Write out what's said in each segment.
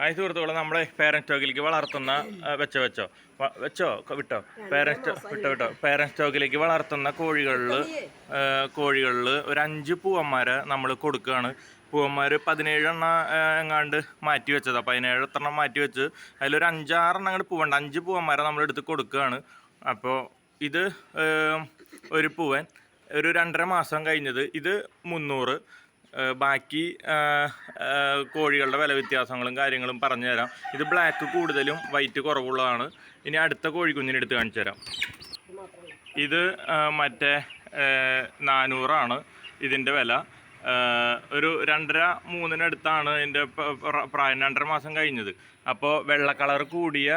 Hi സുഹൃത്തുക്കളെ നമ്മുടെ parents സ്റ്റോക്കിലേക്ക് വളർത്തുന്ന വെച്ചോ വെച്ചോ. വെച്ചോ വിട്ടോ. പേരൻസ് വിട്ടോ വിട്ടോ. പേരൻസ് സ്റ്റോക്കിലേക്ക് വളർത്തുന്ന കോഴികളിൽ കോഴികളിൽ ഒരു അഞ്ച് പൂവന്മാരെ നമ്മൾ കൊടുക്കുകയാണ് പൂവന്മാർ പതിനേഴെണ്ണ എങ്ങാണ്ട് മാറ്റി വെച്ചതാണ് പതിനേഴ് എണ്ണം മാറ്റി വെച്ച് അതിലൊരു അഞ്ചാറെണ്ണം അങ്ങോട്ട് പൂവുണ്ട്. അഞ്ച് പൂവന്മാരെ നമ്മൾ എടുത്ത് കൊടുക്കുകയാണ് അപ്പോൾ ഇത് ഒരു പൂവൻ ഒരു രണ്ടര മാസം കഴിഞ്ഞത് ഇത് മുന്നൂറ്. ബാക്കി കോഴികളുടെ വില വ്യത്യാസങ്ങളും കാര്യങ്ങളും പറഞ്ഞു തരാം ഇത് ബ്ലാക്ക് കൂടുതലും വൈറ്റ് കുറവുള്ളതാണ്. ഇനി അടുത്ത കോഴിക്കുഞ്ഞിനെ എടുത്ത് കാണിച്ചു തരാം ഇത് മറ്റേ നാനൂറാണ് ഇതിന്റെ വില. ഒരു രണ്ടര മൂന്നിനടുത്താണ് ഇതിന്റെ പ്രായം രണ്ടര മാസം കഴിഞ്ഞത്. അപ്പോൾ വെള്ള കളർ കൂടിയ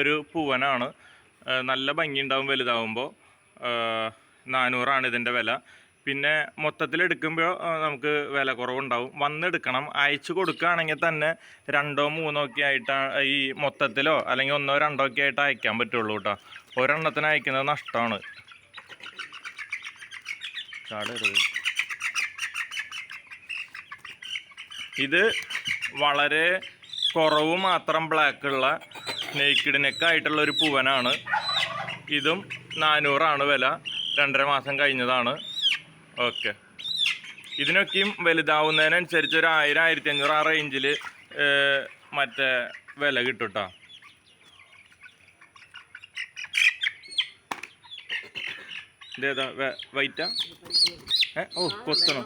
ഒരു പൂവനാണ്. നല്ല നല്ല ഭംഗിയുണ്ടാവും വലുതാവുമ്പോൾ. നാനൂറാണ് ഇതിന്റെ വില. പിന്നെ മൊത്തത്തിൽ എടുക്കുമ്പോൾ നമുക്ക് വില കുറവുണ്ടാവും. വന്നെടുക്കണം അയച്ചു കൊടുക്കുകയാണെങ്കിൽ തന്നെ രണ്ടോ മൂന്നോ ഒക്കെ ആയിട്ടാണ് ഈ മൊത്തത്തിലോ അല്ലെങ്കിൽ ഒന്നോ രണ്ടോ ഒക്കെ ആയിട്ട് അയക്കാൻ പറ്റുള്ളൂ കേട്ടോ. ഒരെണ്ണത്തിന് അയക്കുന്നത് നഷ്ടമാണ്. ഇത് വളരെ കുറവ് മാത്രം ബ്ലാക്കുള്ള നെയ്ക്കിഡ് നെക്കായിട്ടുള്ളൊരു പൂവനാണ്. ഇതും നാനൂറാണ് വില. രണ്ടര മാസം കഴിഞ്ഞതാണ്. ഓക്കെ. ഇതിനൊക്കെയും വലുതാവുന്നതിനനുസരിച്ച് ഒരു ആയിരം ആയിരത്തി അഞ്ഞൂറ് ആ റേഞ്ചിൽ മറ്റേ വില കിട്ടും കേട്ടോ ഇതേതാ വൈറ്റാ? ഓ കൊത്തണം.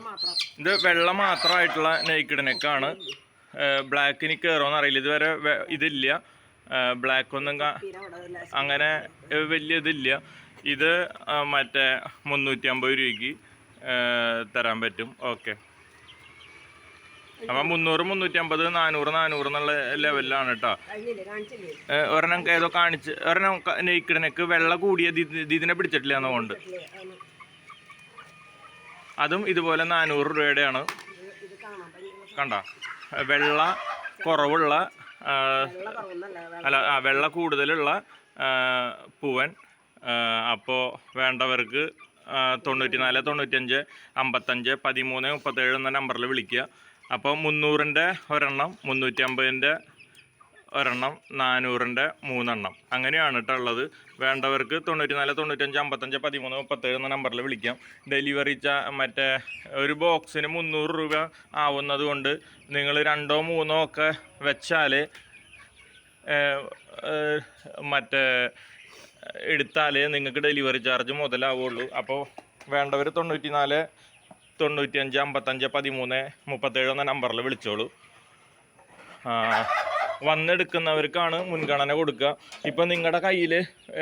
ഇത് വെള്ള മാത്രമായിട്ടുള്ള നെയ്ക്കിഡ് നെക്കാണ് ബ്ലാക്കിന് കയറുമെന്ന് അറിയില്ല. ഇതുവരെ ഇതില്ല. ബ്ലാക്ക് ഒന്നും അങ്ങനെ വലിയ ഇതില്ല. ഇത് മറ്റേ മുന്നൂറ്റി അമ്പത് രൂപയ്ക്ക് തരാൻ പറ്റും. ഓക്കെ. അപ്പം മുന്നൂറ് മുന്നൂറ്റി അമ്പത് നാനൂറ് നാനൂറ് എന്നുള്ള ലെവലിലാണ് കേട്ടോ ഒരെണ്ണം ഏതോ കാണിച്ച് ഒരെണ്ണം നെയ്ക്കിടനക്ക് വെള്ള കൂടിയ ഇതിനെ പിടിച്ചിട്ടില്ല എന്നുകൊണ്ട് അതും ഇതുപോലെ നാനൂറ് രൂപയുടെയാണ്. കണ്ട? വെള്ള കുറവുള്ള അല്ല ആ വെള്ള കൂടുതലുള്ള പൂവൻ അപ്പോൾ വേണ്ടവർക്ക് തൊണ്ണൂറ്റി നാല് തൊണ്ണൂറ്റഞ്ച് അമ്പത്തഞ്ച് പതിമൂന്ന് മുപ്പത്തേഴ് എന്ന നമ്പറിൽ വിളിക്കുക. അപ്പോൾ മുന്നൂറിന്റെ ഒരെണ്ണം മുന്നൂറ്റി അമ്പതിന്റെ ഒരെണ്ണം നാനൂറിന്റെ മൂന്നെണ്ണം. അങ്ങനെയാണ് കേട്ടോ ഉള്ളത്. വേണ്ടവർക്ക് തൊണ്ണൂറ്റി നാല് തൊണ്ണൂറ്റഞ്ച് അമ്പത്തഞ്ച് പതിമൂന്ന് മുപ്പത്തേഴ് എന്ന നമ്പറിൽ വിളിക്കാം. ഡെലിവറി ചാ മറ്റേ ഒരു ബോക്സിന് മുന്നൂറ് രൂപ ആവുന്നത് കൊണ്ട് നിങ്ങൾ രണ്ടോ മൂന്നോ ഒക്കെ വെച്ചാൽ മറ്റേ എടുത്താൽ നിങ്ങൾക്ക് ഡെലിവറി ചാർജ് മുതലാവുള്ളൂ. അപ്പോൾ വേണ്ടവർ തൊണ്ണൂറ്റി നാല് തൊണ്ണൂറ്റി അഞ്ച് അമ്പത്തഞ്ച് പതിമൂന്ന് മുപ്പത്തേഴ് എന്ന നമ്പറിൽ വിളിച്ചോളൂ. വന്നെടുക്കുന്നവർക്കാണ് മുൻഗണന കൊടുക്കുക. ഇപ്പം നിങ്ങളുടെ കയ്യിൽ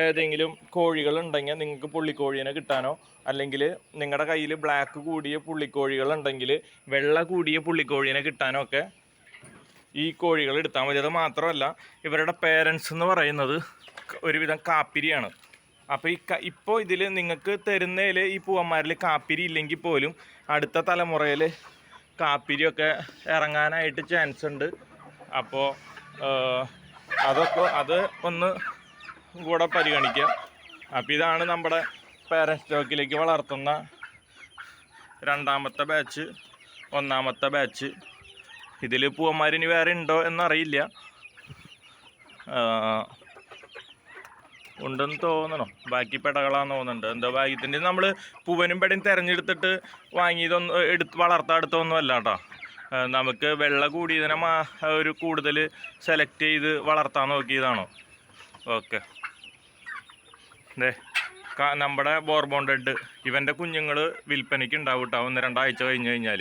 ഏതെങ്കിലും കോഴികളുണ്ടെങ്കിൽ നിങ്ങൾക്ക് പുള്ളിക്കോഴീനെ കിട്ടാനോ? അല്ലെങ്കിൽ നിങ്ങളുടെ കയ്യിൽ ബ്ലാക്ക് കൂടിയ പുള്ളിക്കോഴികളുണ്ടെങ്കിൽ വെള്ള കൂടിയ പുള്ളിക്കോഴീനെ കിട്ടാനോ ഒക്കെ ഈ കോഴികൾ എടുത്താൽ മതി. അത് മാത്രമല്ല ഇവരുടെ പേരൻസ് എന്ന് പറയുന്നത് ഒരുവിധം കാപ്പിരിയാണ്. അപ്പോൾ ഈ ഇപ്പോൾ ഇതിൽ നിങ്ങൾക്ക് തരുന്നതിൽ ഈ പൂവന്മാരിൽ കാപ്പിരി ഇല്ലെങ്കിൽ പോലും അടുത്ത തലമുറയിൽ കാപ്പിരിയൊക്കെ ഇറങ്ങാനായിട്ട് ചാൻസ് ഉണ്ട്. അപ്പോൾ അതൊക്കെ അത് ഒന്ന് കൂടെ പരിഗണിക്കുക അപ്പോൾ ഇതാണ് നമ്മുടെ പേരൻസ് സ്റ്റോക്കിലേക്ക് വളർത്തുന്ന രണ്ടാമത്തെ ബാച്ച് ഒന്നാമത്തെ ബാച്ച് ഇതിൽ പൂവന്മാരിനി വേറെ ഉണ്ടോ എന്നറിയില്ല. ഉണ്ടെന്ന് തോന്നണം? ബാക്കി പെടകളാന്ന് തോന്നുന്നുണ്ട് എന്തോ ഭാഗ്യത്തിന്റെ. നമ്മൾ പൂവനും പെടയും തിരഞ്ഞെടുത്തിട്ട് വാങ്ങിയതൊന്നും എടുത്ത് വളർത്താൻ എടുത്തൊന്നും അല്ല കേട്ടോ. നമുക്ക് വെള്ള കൂടിയതിനെ മാ ഒരു കൂടുതൽ സെലക്ട് ചെയ്ത് വളർത്താൻ നോക്കിയതാണോ? ഓക്കെ. അതെ നമ്മുടെ ബോർബോൺ റെഡ് ഇവന്റെ കുഞ്ഞുങ്ങൾ വിൽപ്പനയ്ക്ക് ഉണ്ടാവും കേട്ടോ. ഒന്ന് രണ്ടാഴ്ച കഴിഞ്ഞ് കഴിഞ്ഞാൽ